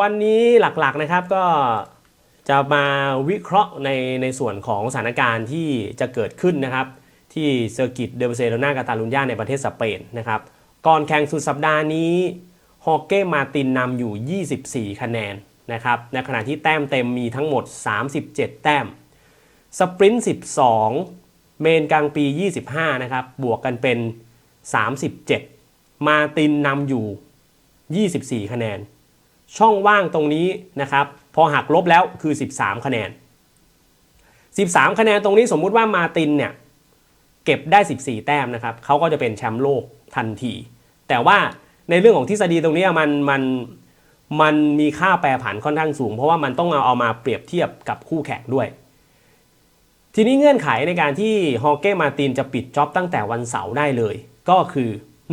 วันนี้หลักๆนะครับก็จะมาวิเคราะห์ในในส่วนของสถานการณ์ที่จะเกิดขึ้นนะครับ ที่เซอร์กิตเดอเบเซโรนากาตาลุญญาในประเทศสเปนนะครับ ก่อนแข่งสุดสัปดาห์นี้ฮอกเก้มาตินนำอยู่ 24 คะแนนนะครับในขณะที่แต้มเต็มมีทั้งหมด 37 แต้มสปรินต์12 เมนกลางปี 25 นะครับ บวกกันเป็น 37 มาตินนำอยู่ 24 คะแนน ช่องว่างตรงนี้นะครับพอหักลบแล้วคือ 13 คะแนน 13 คะแนนตรงนี้สมมุติว่ามาตินเนี่ยเก็บได้ 14 แต้มนะครับเขาก็จะเป็นแชมป์โลกทันที แต่ว่าในเรื่องของทฤษฎีตรงนี้มันมันมันมีค่าแปรผันค่อนข้างสูง เพราะว่ามันต้องเอาเอามาเปรียบเทียบกับคู่แข่งด้วย ทีนี้เงื่อนไขในการที่ฮอเก้มาตินจะปิดจ็อบตั้งแต่วันเสาร์ได้เลย ก็คือ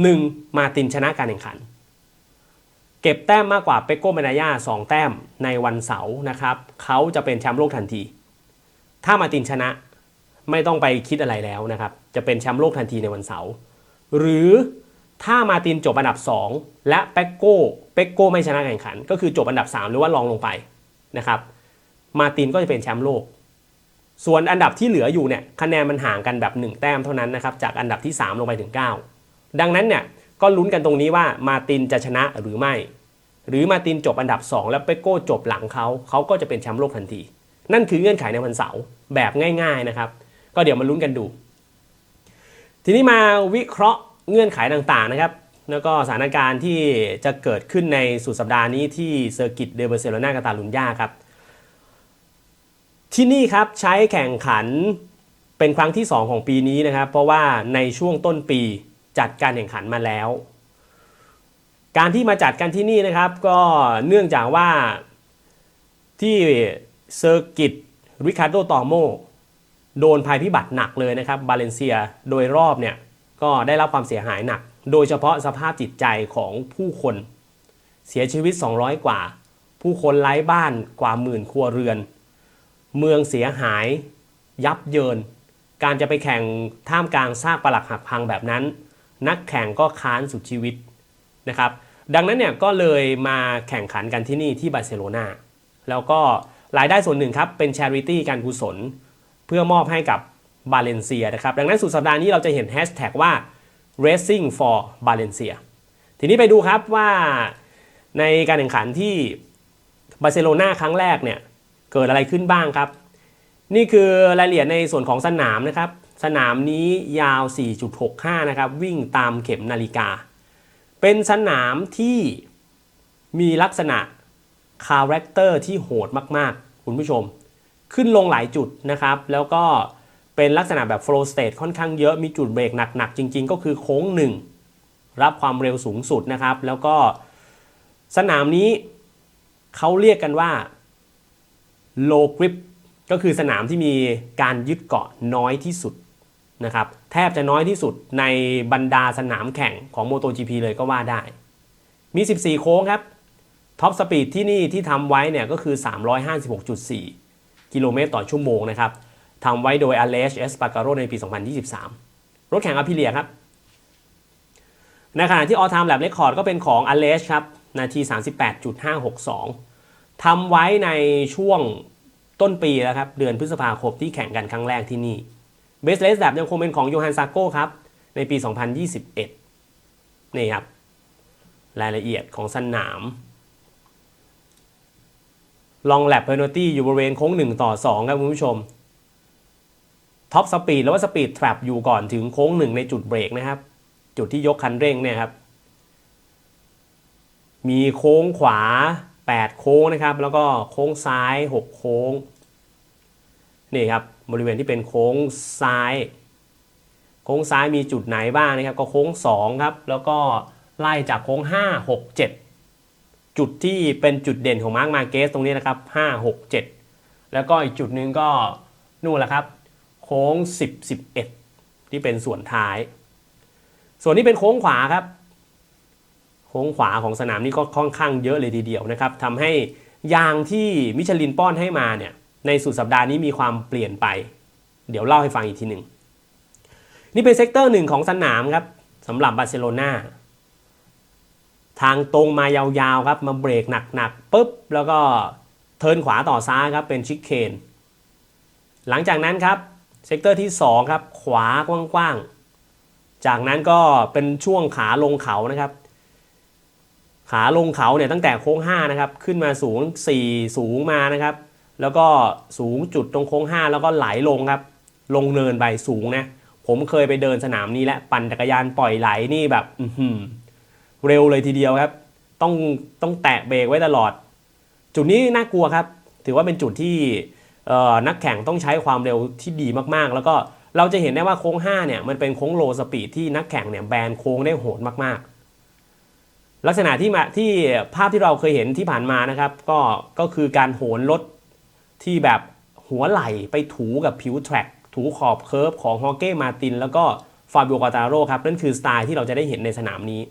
1. มาตินชนะการแข่งขัน เก็บแต้มมากกว่าเปโก้เมนายา2แต้มในวันเสาร์นะครับเขาจะเป็นแชมป์โลกทันที ถ้ามาตินชนะไม่ต้องไปคิดอะไรแล้วนะครับ จะเป็นแชมป์โลกทันทีในวันเสาร์หรือถ้ามาตินจบอันดับ 2 และเปโก้เปโก้ไม่ชนะแข่งขัน ก็คือจบอันดับ 3 หรือว่ารองลงไปนะครับ มาตินก็จะเป็นแชมป์โลก ส่วนอันดับที่เหลืออยู่เนี่ยคะแนนมันห่างกันแบบ 1 แต้มเท่านั้นนะครับจากอันดับที่ 3 ลงไปถึง 9 ดังนั้นเนี่ย ก็ลุ้นกันตรงนี้ว่ามาตินจะชนะหรือไม่ หรือมาตินจบอันดับ 2 แล้วเปโก้จบหลังเขาเขาก็จะเป็นแชมป์โลกทันที นั่นคือเงื่อนไขในวันเสาร์แบบง่าย ๆนะครับ ก็เดี๋ยวมาลุ้นกันดู ทีนี้มาวิเคราะห์เงื่อนไขต่างๆนะครับ แล้วก็สถานการณ์ที่จะเกิดขึ้นในสุดสัปดาห์นี้ที่เซอร์กิตเดเบอร์เซโลนากาตาลุญญาครับที่นี่ครับใช้แข่งขันเป็นครั้งที่ 2 ของปีนี้นะครับ เพราะว่าในช่วงต้นปี จัดการแข่งขันมาแล้ว การที่มาจัดกันที่นี่นะครับ ก็เนื่องจากว่าที่เซอร์กิตริคาร์โดตอโมโดนภัยพิบัติหนักเลยนะครับบาเลนเซียโดยรอบเนี่ยก็ได้รับความเสียหายหนัก โดยเฉพาะสภาพจิตใจของผู้คน เสียชีวิต 200 กว่า ผู้คนไร้บ้านกว่าหมื่นครัวเรือน เมืองเสียหายยับเยิน การจะไปแข่งท่ามกลางซากปรักหักพังแบบนั้น นักแข่งก็ค้านสุดชีวิตนะครับดังนั้นเนี่ยก็เลยมาแข่งขันกันที่นี่ที่บาร์เซโลนาแล้วก็รายได้ส่วนหนึ่งครับเป็น charity การกุศล เพื่อมอบให้กับบาเลนเซียนะครับดังนั้นสุดสัปดาห์นี้เราจะเห็นแฮชแท็กว่า racing for Valencia ทีนี้ไปดูครับว่าในการแข่งขันที่บาร์เซโลนาครั้งแรกเนี่ยเกิดอะไรขึ้นบ้างครับ นี่คือรายละเอียดในส่วนของสนามนะครับ สนามนี้ยาว 4.65 นะครับ วิ่งตามเข็มนาฬิกา เป็นสนามที่มีลักษณะคาแรคเตอร์ที่โหดมากๆ คุณผู้ชม ขึ้นลงหลายจุดนะครับ แล้วก็เป็นลักษณะแบบ flow state ค่อนข้างเยอะมีจุดเบรกหนักๆ จริงๆ ก็คือโค้งหนึ่งรับความเร็วสูงสุดนะครับ แล้วก็สนามนี้เขาเรียกกันว่า low grip ก็คือสนามที่มีการยึดเกาะน้อยที่สุดนะครับแทบจะน้อยที่สุดในบรรดาสนามแข่งของ MotoGP เลยก็ว่าได้ มี 14 โค้งครับท็อปสปีดที่นี่ที่ทำไว้เนี่ยก็คือ 356.4 กิโลเมตรต่อชั่วโมงนะครับทำไว้โดย a l e s e s p a g a r o ในปี 2023 รถแข่งอ p ิเลียครับ ในขณะที่ All Time Lap Record ก็เป็นของ a l e s ครับ นาที 38.562ทำไว้ในช่วง ต้นปีแล้วครับ เดือนพฤษภาคมที่แข่งกันครั้งแรกที่นี่ Best Race Lap ยังคงเป็นของโยฮันซาโก้ครับ ในปี 2021 นี่ครับ รายละเอียดของสนามลองแลบเพนตี้อยู่บริเวณโค้ง 1 ต่อ 2 ครับคุณผู้ชมท็อปสปีดหรือว่าสปีด t ทร p อยู่ก่อนถึงโค้ง 1 ในจุดเบรกนะครับ จุดที่ยกคันเร่งเนี่ยครับ มีโค้งขวา 8 โค้งนะครับ แล้วก็โค้งซ้าย 6 โค้ง นี่ครับบริเวณที่เป็นโค้งซ้าย โค้งซ้ายมีจุดไหนบ้างนะครับ ก็โค้ง2ครับแล้วก็ไล่จากโค้ง 5 6 7 จุดที่เป็นจุดเด่นของมาร์กมาเกสตรงนี้นะครับ 5 6 7 แล้วก็อีกจุดหนึ่งก็นู่นแหละครับ โค้ง 10 11 ที่เป็นส่วนท้าย ส่วนนี้เป็นโค้งขวาครับ โค้งขวาของสนามนี้ก็ค่อนข้างเยอะเลยทีเดียวนะครับทำให้ยางที่มิชลินป้อนให้มาเนี่ย ในสุดสัปดาห์นี้มีความเปลี่ยนไป เดี๋ยวเล่าให้ฟังอีกทีหนึ่ง นี่เป็นเซกเตอร์หนึ่งของสนามครับสำหรับบาร์เซโลนาทางตรงมายาวๆครับ มาเบรกหนักๆปุ๊บ แล้วก็เทินขวาต่อซ้ายครับเป็นชิคเคนหลังจากนั้นครับเซกเตอร์ที่ 2 ครับขวากว้างๆ จากนั้นก็เป็นช่วงขาลงเขานะครับ ขาลงเขาเนี่ยตั้งแต่โค้ง 5 นะครับ ขึ้นมาสูง 4 สูงมานะครับ แล้วก็สูงจุดตรงโค้ง 5 แล้วก็ไหลลงครับ ลงเนินไปสูงนะ ผมเคยไปเดินสนามนี้และปั่นจักรยานปล่อยไหลนี่แบบเร็วเลยทีเดียวครับ ต้องต้องแตะเบรกไว้ตลอด จุดนี้น่ากลัวครับ ถือว่าเป็นจุดที่นักแข่งต้องใช้ความเร็วที่ดีมากๆ แล้วก็เราจะเห็นได้ว่าโค้ง 5 เนี่ยมันเป็นโค้งโลสปีดที่นักแข่งเนี่ยแบนโค้งได้โหดมากๆ ลักษณะที่มาที่ภาพที่เราเคยเห็นที่ผ่านมานะครับ ก็ก็คือการโหนรถ ที่แบบหัวไหล่ไปถูกับผิวแทร็กถูขอบเคิร์ฟของฮอเก้มาตินแล้วก็ฟาบิโอกาตาโรครับนั่นคือสไตล์ที่เราจะได้เห็นในสนามนี้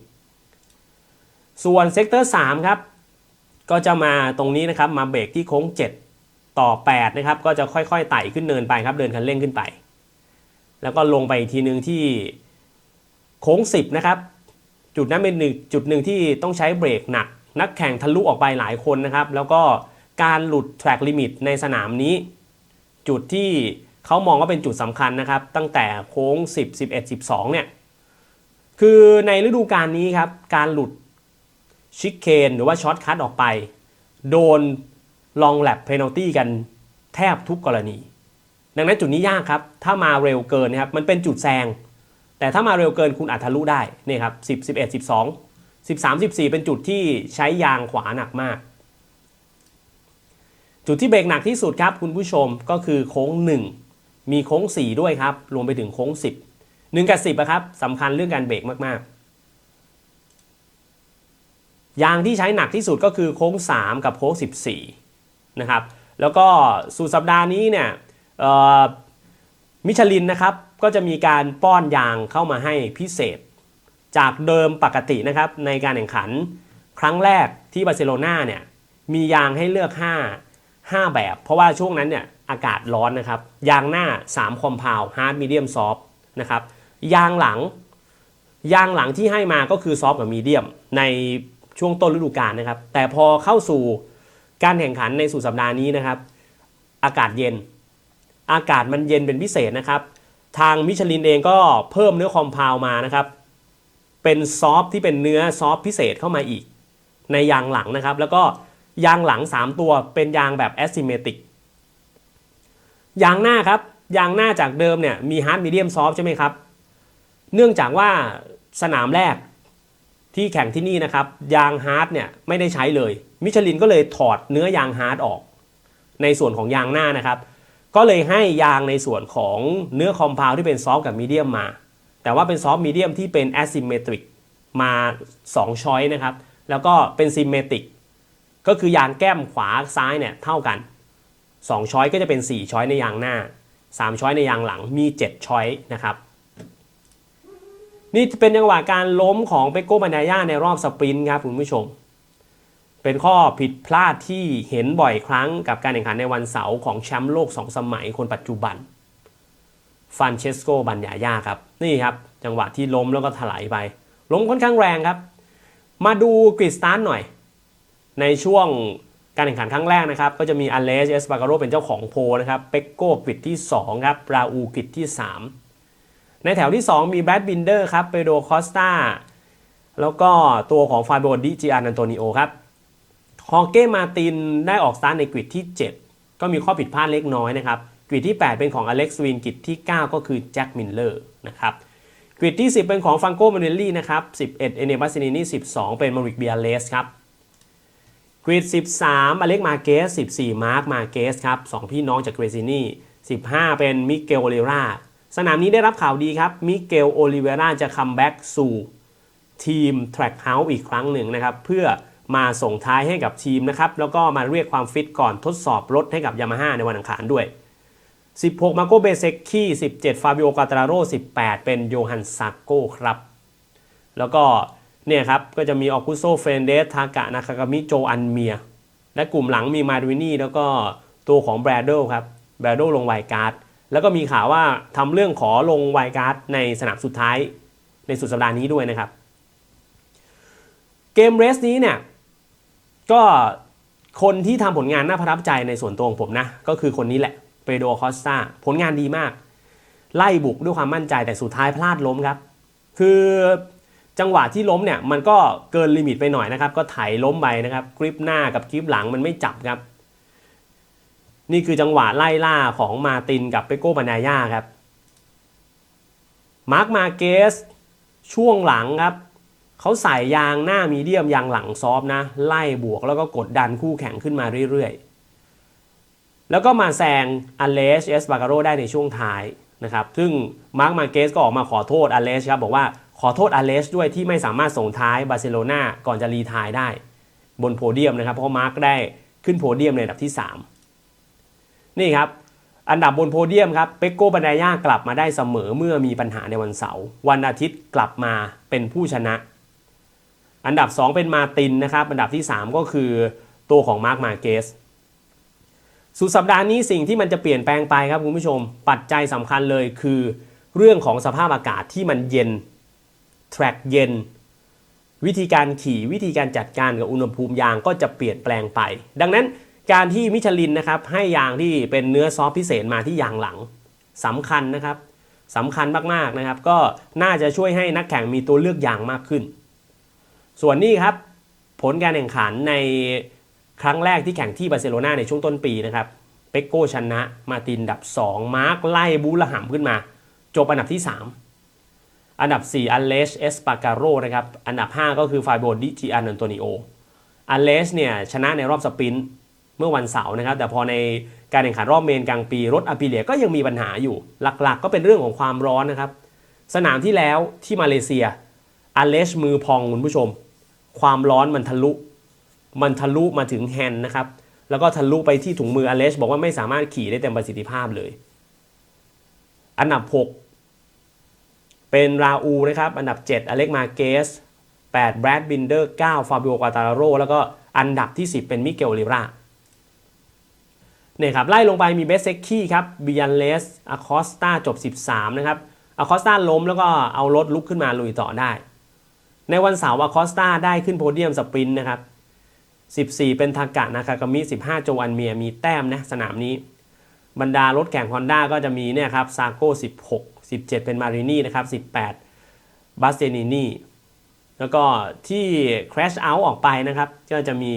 ส่วนเซกเตอร์3ครับก็จะมาตรงนี้นะครับมาเบรกที่โค้ง 7 ต่อ 8 นะครับ ก็จะค่อยๆไต่ขึ้นเนินไปครับ เดินคันเร่งขึ้นไป แล้วก็ลงไปอีกทีหนึ่งที่โค้ง 10 นะครับ จุดนั้นเป็นหนึ่งจุดหนึ่งที่ต้องใช้เบรกหนัก นักแข่งทะลุออกไปหลายคนนะครับ แล้วก็ การหลุด track limit ในสนามนี้ จุดที่เขามองว่าเป็นจุดสำคัญนะครับ ตั้งแต่โค้ง 10 11 12 เนี่ย คือในฤดูกาลนี้ครับ การหลุดชิคเคนหรือว่าช็อตคัทออกไป โดนลองแลบเพน a ลตี้กันแทบทุกกรณี ดังนั้นจุดนี้ยากครับ ถ้ามาเร็วเกินนะครับ มันเป็นจุดแซง แต่ถ้ามาเร็วเกินคุณอาจทะลุได้นี่ครับ 10 11 12 13 14 เป็นจุดที่ใช้ยางขวาหนักมาก จุดที่เบรกหนักที่สุดครับคุณผู้ชมก็คือโค้ง 1 มีโค้ง 4 ด้วยครับ รวมไปถึงโค้ง 10 1 กับ 10อะครับสำคัญเรื่องการเบรกมากๆ ยางที่ใช้หนักที่สุดก็คือโค้ง 3 กับโค้ง 14 นะครับ แล้วก็สุดสัปดาห์นี้เนี่ยมิชลินนะครับก็จะมีการป้อนยางเข้ามาให้พิเศษ จากเดิมปกตินะครับในการแข่งขันครั้งแรกที่บาร์เซโลนาเนี่ยมียางให้เลือก 5 5 แบบ เพราะว่าช่วงนั้นเนี่ยอากาศร้อนนะครับยางหน้า 3 คอมเพลฮาร์ดมีเดียมซอฟนะครับยางหลัง ยางหลังที่ให้มาก็คือซอฟกับมีเดียมในช่วงต้นฤดูกาลนะครับ แต่พอเข้าสู่การแข่งขันในสุดสัปดาห์นี้นะครับ อากาศเย็น อากาศมันเย็นเป็นพิเศษนะครับ ทางมิชลินเองก็เพิ่มเนื้อคอมเพลมานะครับ เป็นซอฟที่เป็นเนื้อซอฟพิเศษเข้ามาอีก ในยางหลังนะครับ แล้วก็ ยางหลัง 3 ตัวเป็นยางแบบ asymmetric ยางหน้าครับ ยางหน้าจากเดิมเนี่ยมี hard medium soft ใช่ไหมครับ เนื่องจากว่าสนามแรกที่แข่งที่นี่นะครับ ยางฮาร์ดเนี่ยไม่ได้ใช้เลย มิชลินก็เลยถอดเนื้อยางฮาร์ดออก ในส่วนของยางหน้านะครับ ก็เลยให้ยางในส่วนของเนื้อคอมเพลที่เป็นซอฟกับมีเดียมมา แต่ว่าเป็นซอฟมีเดียมที่เป็น asymmetric มา2ช้อยนะครับ แล้วก็เป็น symmetric ก็ ก็คือยางแก้มขวาซ้ายเนี่ยเท่ากัน 2 ช้อยก็จะเป็น 4 ช้อยในยางหน้า 3 ช้อยในยางหลังมี 7 ช้อยนะครับ นี่เป็นจังหวะการล้มของเปโก้บันดายาในรอบสปรินต์ครับคุณผู้ชม เป็นข้อผิดพลาดที่เห็นบ่อยครั้งกับการแข่งขันในวันเสาร์ของแชมป์โลก 2 สมัยคนปัจจุบันฟานเชสโกบันยายาครับ นี่ครับ จังหวะที่ล้มแล้วก็ถลายไป ล้มค่อนข้างแรงครับ มาดูกริดสตาร์หน่อย ในช่วงการแข่งขันครั้งแรกนะครับ ก็จะมีอเลสเอสปาการโรเป็นเจ้าของโพนะครับเปกโก้กริดที่ 2 ครับราอูกิดที่ 3 ในแถวที่ 2 มีแบดบินเดอร์ครับเปโดคอสตาแล้วก็ตัวของฟาโบดิจิอานอันโตนิโอครับฮอเก้มาตินได้ออกสตาร์ในกริดที่ 7 ก็มีข้อผิดพลาดเล็กน้อยนะครับกริดที่ 8 เป็นของอเล็กซ์วินกริดที่ 9 ก็คือแจ็คมิลเลอร์นะครับกริดที่ 10 เป็นของฟังโกมาเนลลี่นะครับ11 เอเนบัสซินินี่12 เป็นมาริกเบียเลสครับ กรีด13 อเล็กมาเกส 14 มาร์คมาเกสครับ2พี่น้องจากเกรซินี่ 15 เป็นมิเกลโอลิเวราสนามนี้ได้รับข่าวดีครับ มิเกลโอลิเวราจะคัมแบ็กสู่ทีม Track House อีกครั้งหนึ่งนะครับ เพื่อมาส่งท้ายให้กับทีมนะครับ แล้วก็มาเรียกความฟิตก่อนทดสอบรถให้กับยามาฮ่าในวันอังคารด้วย 16 มาโกเบเซกคี17 ฟาบิโอกาตาโร18 เป็นโยฮันซาโกครับ แล้วก็ เนี่ยครับ ก็จะมีออกุโซเฟนเดสทากะนาคากามิโจอันเมีย และกลุ่มหลังมีมาดวินี่แล้วก็ตัวของแบรดเดิลครับแบรดเดิลลงไวการ์ดแล้วก็มีข่าวว่าทำเรื่องขอลงไวการ์ดในสนามสุดท้ายในสุดสัปดาห์นี้ด้วยนะครับ เกมเรสนี้เนี่ยก็คนที่ทำผลงานน่าประทับใจในส่วนตัวของผมนะ ก็คือคนนี้แหละเปโดคอสตาผลงานดีมาก ไล่บุกด้วยความมั่นใจแต่สุดท้ายพลาดล้มครับ คือ จังหวะที่ล้มเนี่ยมันก็เกินลิมิตไปหน่อยนะครับ ก็ไถล้มไปนะครับกริปหน้ากับกริปหลังมันไม่จับครับ นี่คือจังหวะไล่ล่าของมาตินกับเปโก้ปานายาครับมาร์คมาเกสช่วงหลังครับเขาใส่ยางหน้ามีเดียมยางหลังซอฟนะ ไล่บวกแล้วก็กดดันคู่แข่งขึ้นมาเรื่อยๆ แล้วก็มาแซงอเลสเอสบาการโรได้ในช่วงท้ายนะครับ ซึ่งมาร์คมาเกสก็ออกมาขอโทษอเลสครับบอกว่า ขอโทษอเลสด้วยที่ไม่สามารถส่งท้ายบาร์เซโลนาก่อนจะรีทายได้ บนโพเดียมนะครับ เพราะมาร์คได้ขึ้นโพเดียมในอันดับที่ 3 นี่ครับ อันดับบนโพเดียมครับเปโก้บันไดย่ากลับมาได้เสมอเมื่อมีปัญหาในวันเสาร์วันอาทิตย์กลับมาเป็นผู้ชนะ อันดับ 2 เป็นมาตินนะครับ อันดับที่ 3 ก็คือตัวของมาร์คมาเกสสุดสัปดาห์นี้สิ่งที่มันจะเปลี่ยนแปลงไปครับคุณผู้ชม ปัจจัยสำคัญเลยคือ เรื่องของสภาพอากาศที่มันเย็น แทร็กเย็น วิธีการขี่วิธีการจัดการกับอุณหภูมิยางก็จะเปลี่ยนแปลงไป ดังนั้นการที่มิชลินนะครับให้ยางที่เป็นเนื้อซอฟพิเศษมาที่ยางหลังสำคัญนะครับสำคัญมากๆนะครับ ก็น่าจะช่วยให้นักแข่งมีตัวเลือกยางมากขึ้น ส่วนนี้ครับผลการแข่งขันในครั้งแรกที่แข่งที่บาร์เซโลนาในช่วงต้นปีนะครับเปกโกชนะ มาตินดับ 2 มาร์กไล่บูละหำขึ้นมา จบอันดับที่ 3 อันดับ 4 อันเลสเอสปาการโรนะครับ อันดับ 5 ก็คือฟาโบดิจิอันอันโตนิโอ อันเลสเนี่ยชนะในรอบสปรินต์เมื่อวันเสาร์นะครับ แต่พอในการแข่งขันรอบเมนกลางปีรถอ p ิเลียก็ยังมีปัญหาอยู่ หลักๆ ก็เป็นเรื่องของความร้อนนะครับ สนามที่แล้วที่มาเลเซีย อันเลสมือพองคุณผู้ชม ความร้อนมันทะลุ มันทะลุมาถึงแฮนด์นะครับ แล้วก็ทะลุไปที่ถุงมืออเลสบอกว่าไม่สามารถขี่ได้เต็มประสิทธิภาพเลย อันดับ 6 เป็นราอูนะครับ อันดับ 7 อเล็กมาเกส 8 แบรดบินเดอร์ 9 ฟาบิโอ กาตาโร แล้วก็อันดับที่ 10 เป็นมิเกลลิราเนี่ยครับ ไล่ลงไปมีเบสเซกคีครับบิยันเลสอะคอสตาจบ 13 นะครับอะคอสตาล้มแล้วก็เอารถลุกขึ้นมาลุยต่อได้ ในวันเสาร์อะคอสตาได้ขึ้นโพเดียมสปรินต์นะครับ 14 เป็นทากะนากากามิ 15 โจอันเมียมีแต้มนะสนามนี้ บรรดารถแข่งฮอนด้าก็จะมีเนี่ยครับซาโก้16 17 เป็นมารินีนะครับ 18บาสเตนินีแล้วก็ที่ crash out ออกไปนะครับ ก็จะมี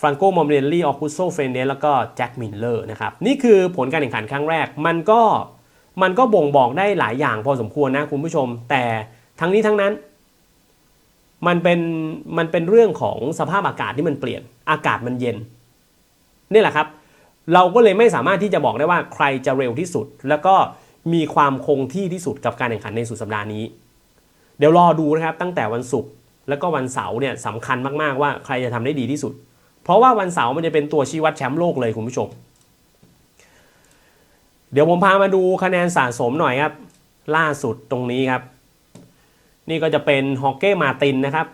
ฟรังโกมอมเรลลี่ออคุโซเฟนเดสแล้วก็แจ็คมิลเลอร์นะครับ นี่คือผลการแข่งขันครั้งแรก มันก็มันก็บ่งบอกได้หลายอย่างพอสมควรนะคุณผู้ชม แต่ทั้งนี้ทั้งนั้น มันเป็นมันเป็นเรื่องของสภาพอากาศที่มันเปลี่ยน อากาศมันเย็น นี่แหละครับ เราก็เลยไม่สามารถที่จะบอกได้ว่าใครจะเร็วที่สุด แล้วก็ มีความคงที่ที่สุดกับการแข่งขันในสุดสัปดาห์นี้ เดี๋ยวรอดูนะครับตั้งแต่วันศุกร์แล้วก็วันเสาร์เนี่ยสำคัญมากๆว่าใครจะทำได้ดีที่สุด เพราะว่าวันเสาร์มันจะเป็นตัวชี้วัดแชมป์โลกเลยคุณผู้ชม เดี๋ยวผมพามาดูคะแนนสะสมหน่อยครับ ล่าสุดตรงนี้ครับ นี่ก็จะเป็นฮอกเก้มาตินนะครับ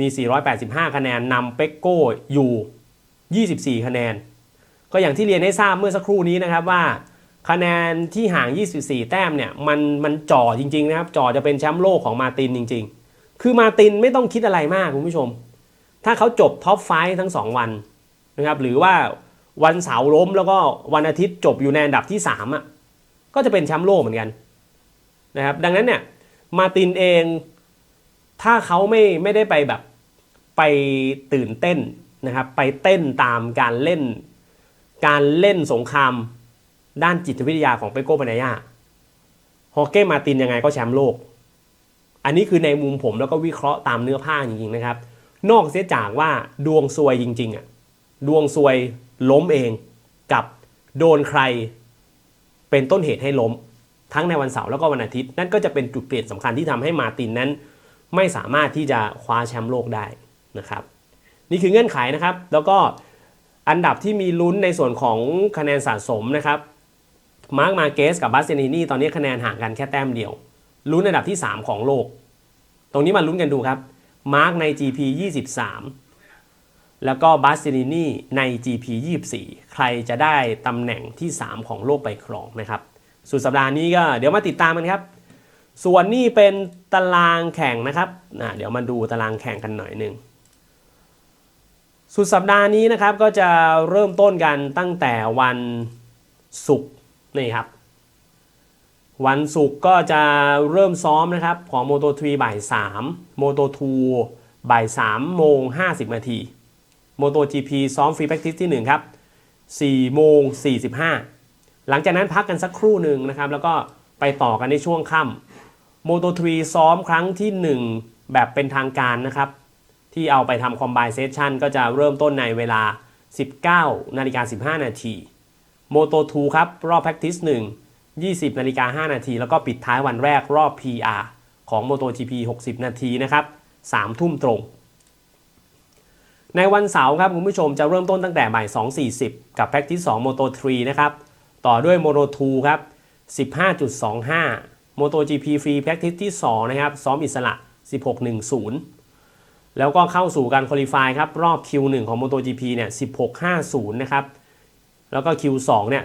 มี 485 คะแนนนำเป็กโก้อยู่ 24 คะแนน ก็อย่างที่เรียนให้ทราบเมื่อสักครู่นี้นะครับว่า คะแนนที่ห่าง 24 แต้มเนี่ยมันมันจ่อจริงๆนะครับจ่อจะเป็นแชมป์โลกของมาตินจริง ๆ คือมาตินไม่ต้องคิดอะไรมากคุณผู้ชม ถ้าเขาจบท็อปไฟทั้ง 2 วันนะครับหรือว่าวันเสาร์ล้มแล้วก็วันอาทิตย์จบอยู่ในอันดับที่3อะก็จะเป็นแชมป์โลกเหมือนกันนะครับดังนั้นเนี่ยมาตินเองถ้าเขาไม่ไม่ได้ไปแบบไปตื่นเต้นนะครับไปเต้นตามการเล่น การเล่นสงคราม ด้านจิตวิทยาของเปโก้ปานายาฮอเก้มาตินยังไงก็แชมป์โลก อันนี้คือในมุมผมแล้วก็วิเคราะห์ตามเนื้อผ้าจริงๆนะครับ นอกเสียจากว่าดวงซวยจริงๆอะดวงซวยล้มเองกับโดนใครเป็นต้นเหตุให้ล้ม ทั้งในวันเสาร์แล้วก็วันอาทิตย์ นั่นก็จะเป็นจุดเปลี่ยนสำคัญที่ทำให้มาตินนั้น ไม่สามารถที่จะคว้าแชมป์โลกได้นะครับ นี่คือเงื่อนไขนะครับ แล้วก็อันดับที่มีลุ้นในส่วนของคะแนนสะสมนะครับ มาร์กมาเกสกับบาสเซนินีตอนนี้คะแนนห่างกันแค่แต้มเดียวลุ้นอันดับที่ 3 ของโลก ตรงนี้มาลุ้นกันดูครับ มาร์กใน GP 23 แล้วก็บาสเซนินีใน GP 24 ใครจะได้ตำแหน่งที่ 3 ของโลกไปครองนะครับสุดสัปดาห์นี้ก็เดี๋ยวมาติดตามกันครับ ส่วนนี่เป็นตารางแข่งนะครับนะเดี๋ยวมาดูตารางแข่งกันหน่อยหนึ่งสุดสัปดาห์นี้นะครับก็จะเริ่มต้นกันตั้งแต่วันศุกร์ นี่ครับ วันศุกร์ก็จะเริ่มซ้อมนะครับ ของ Moto 3บ่าย3 Moto 2บ่าย3โมง50นาที Moto GP ซ้อมฟรีแ r คทิสที่ 1 ครับ4โมง45 หลังจากนั้นพักกันสักครู่หนึ่งนะครับ แล้วก็ไปต่อกันในช่วงค่ำ Moto 3ซ้อมครั้งที่ 1 แบบเป็นทางการนะครับ ที่เอาไปทำคอมไบเซชันก็จะเริ่มต้นในเวลา 19นาฬิกา15นาที Moto 2 ครับ รอบ practice 1 20นาฬิกา5นาที แล้วก็ปิดท้ายวันแรกรอบ PR ของ MotoGP 60 นาทีนะครับ3ทุ่มตรง ในวันเสาร์ครับคุณผู้ชมจะเริ่มต้นตั้งแต่บ่าย2.40 กับ practice 2 Moto 3 นะครับ ต่อด้วย Moto 2 ครับ 15.25 MotoGP Free Practice ที่ 2 นะครับ ซ้อมอิสระ 16.10 แล้วก็เข้าสู่การคุริฟายครับ รอบ Q1 ของ MotoGP เนี่ย 16.50 นะครับ แล้วก็ Q2 เนี่ย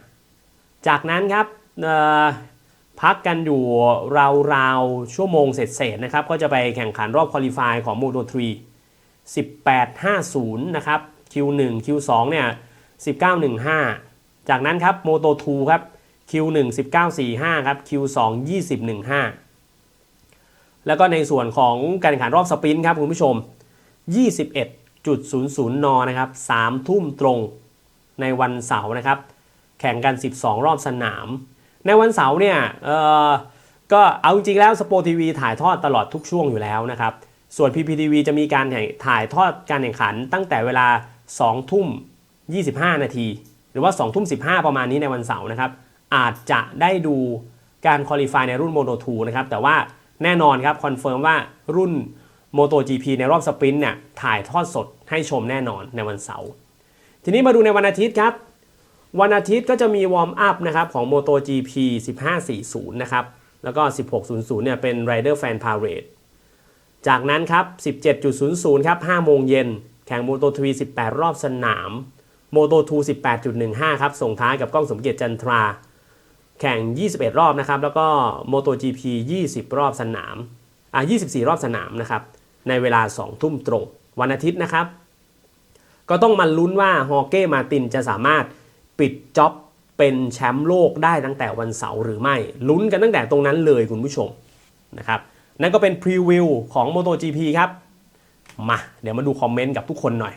17.15 จากนั้นครับพักกันอยู่ราวๆ ชั่วโมงเศษๆนะครับ ก็จะไปแข่งขันรอบคุริฟายของ Moto 3 18.50 นะครับ Q1 Q2 เนี่ย19.15 จากนั้นครับ Moto 2 ครับ Q1 19.45 ครับ Q2 20.15 แล้วก็ในส่วนของการแข่งขันรอบสปรินต์ครับคุณผู้ชม 21.00 น นะครับ3ทุ่มตรง ในวันเสาร์นะครับ แข่งกัน 12 รอบสนาม ในวันเสาร์เนี่ยเอ่อก็เอาจริงแล้วสปอร์ทีวีถ่ายทอดตลอดทุกช่วงอยู่แล้วนะครับ ส่วน PPTV จะมีการถ่ายทอดการแข่งขันตั้งแต่เวลา 2 ทุ่ม 25 นาที หรือว่า 2 ทุ่ม 15 ประมาณนี้ในวันเสาร์นะครับ อาจจะได้ดูการคอลี่ฟายในรุ่น Moto 2นะครับ แต่ว่าแน่นอนครับคอนเฟิร์มว่ารุ่น Moto GP ในรอบสปรินต์เนี่ยถ่ายทอดสดให้ชมแน่นอนในวันเสาร์ ทีนี้มาดูในวันอาทิตย์ครับ วันอาทิตย์ก็จะมีวอร์มอัพนะครับของ MotoGP 15.40 นะครับ แล้วก็ 16.00 เนี่ยเป็น Rider Fan Parade จากนั้นครับ 17.00 ครับ 5 โมงเย็น แข่ง Moto 3 18 รอบสนาม Moto 2 18.15 ครับ ส่งท้ายกับกล้องสมเกียรติจันทรา แข่ง 21 รอบนะครับ แล้วก็ MotoGP 20 รอบสนาม อะ 24 รอบสนามนะครับ ในเวลา 2 ทุ่มตรง วันอาทิตย์นะครับ ก็ต้องมาลุ้นว่าฮอเก้มาตินจะสามารถปิดจ็อบเป็นแชมป์โลกได้ตั้งแต่วันเสาร์หรือไม่ ลุ้นกันตั้งแต่ตรงนั้นเลยคุณผู้ชมนะครับนั่นก็เป็นพรีวิวของ MotoGP ครับ มา เดี๋ยวมาดูคอมเมนต์กับทุกคนหน่อย